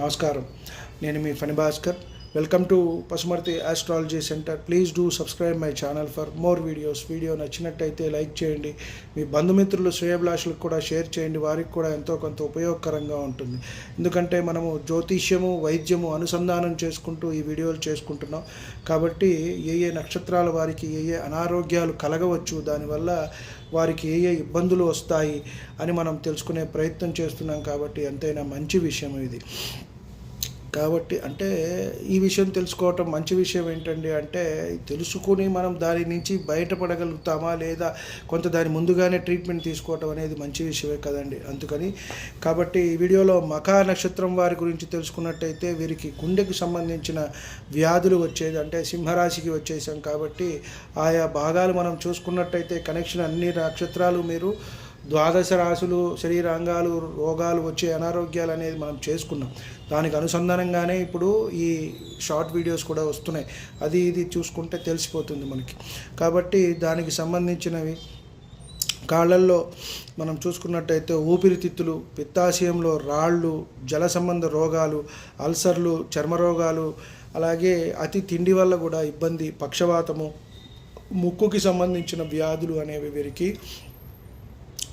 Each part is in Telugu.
నమస్కారం. నేను మీ Phani Bhaskar. Welcome to Pasumarthi astrology centre. Please do subscribe my channel for more videos. Video నచ్చినట్టయితే లైక్ చేయండి. మీ బంధుమిత్రులు శ్రేయభిలాషులకు కూడా షేర్ చేయండి. వారికి కూడా ఎంతో కొంత ఉపయోగకరంగా ఉంటుంది. ఎందుకంటే మనము జ్యోతిష్యము వైద్యము అనుసంధానం చేసుకుంటూ ఈ వీడియోలు చేసుకుంటున్నాం. కాబట్టి ఏ ఏ నక్షత్రాల వారికి ఏ ఏ అనారోగ్యాలు కలగవచ్చు దానివల్ల వారికి ఏ ఏ ఇబ్బందులు వస్తాయి అని మనం తెలుసుకునే ప్రయత్నం చేస్తున్నాం కాబట్టి ఎంతైనా మంచి విషయం ఇది. కాబట్టి అంటే ఈ విషయం తెలుసుకోవటం మంచి విషయం ఏంటండి అంటే తెలుసుకుని మనం దాని నుంచి బయటపడగలుగుతామా లేదా కొంత దాని ముందుగానే ట్రీట్మెంట్ తీసుకోవటం అనేది మంచి విషయమే కదండి. అందుకని కాబట్టి ఈ వీడియోలో మకా నక్షత్రం వారి గురించి తెలుసుకున్నట్టయితే వీరికి గుండెకు సంబంధించిన వ్యాధులు వచ్చేది అంటే సింహరాశికి వచ్చేసాం కాబట్టి ఆయా భాగాలు మనం చూసుకున్నట్టయితే కనెక్షన్ అన్ని నక్షత్రాలు మీరు ద్వాదశ రాశులు శరీరాంగాలు రోగాలు వచ్చే అనారోగ్యాలు అనేది మనం చేసుకున్నాం. దానికి అనుసంధానంగానే ఇప్పుడు ఈ షార్ట్ వీడియోస్ కూడా వస్తున్నాయి. అది ఇది చూసుకుంటే తెలిసిపోతుంది మనకి. కాబట్టి దానికి సంబంధించినవి కాళ్ళల్లో మనం చూసుకున్నట్టయితే ఊపిరితిత్తులు పిత్తాశయంలో రాళ్ళు జల సంబంధ రోగాలు అల్సర్లు చర్మ రోగాలు అలాగే అతి తిండి వల్ల కూడా ఇబ్బంది పక్షవాతము ముక్కుకి సంబంధించిన వ్యాధులు అనేవి వీరికి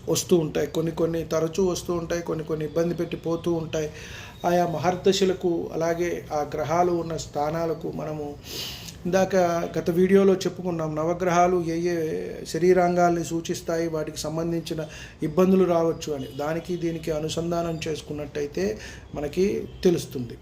వస్తూ ఉంటాయి. కొన్ని కొన్ని తరచూ వస్తూ ఉంటాయి కొన్ని కొన్ని ఇబ్బంది పెట్టి పోతూ ఉంటాయి. ఆయా మహర్దశలకు అలాగే ఆ గ్రహాలు ఉన్న స్థానాలకు మనము ఇందాక గత వీడియోలో చెప్పుకున్నాం నవగ్రహాలు ఏ ఏ శరీరాంగాల్ని సూచిస్తాయి వాటికి సంబంధించిన ఇబ్బందులు రావచ్చు అని. దానికి దీనికి అనుసంధానం చేసుకున్నట్టయితే మనకి తెలుస్తుంది.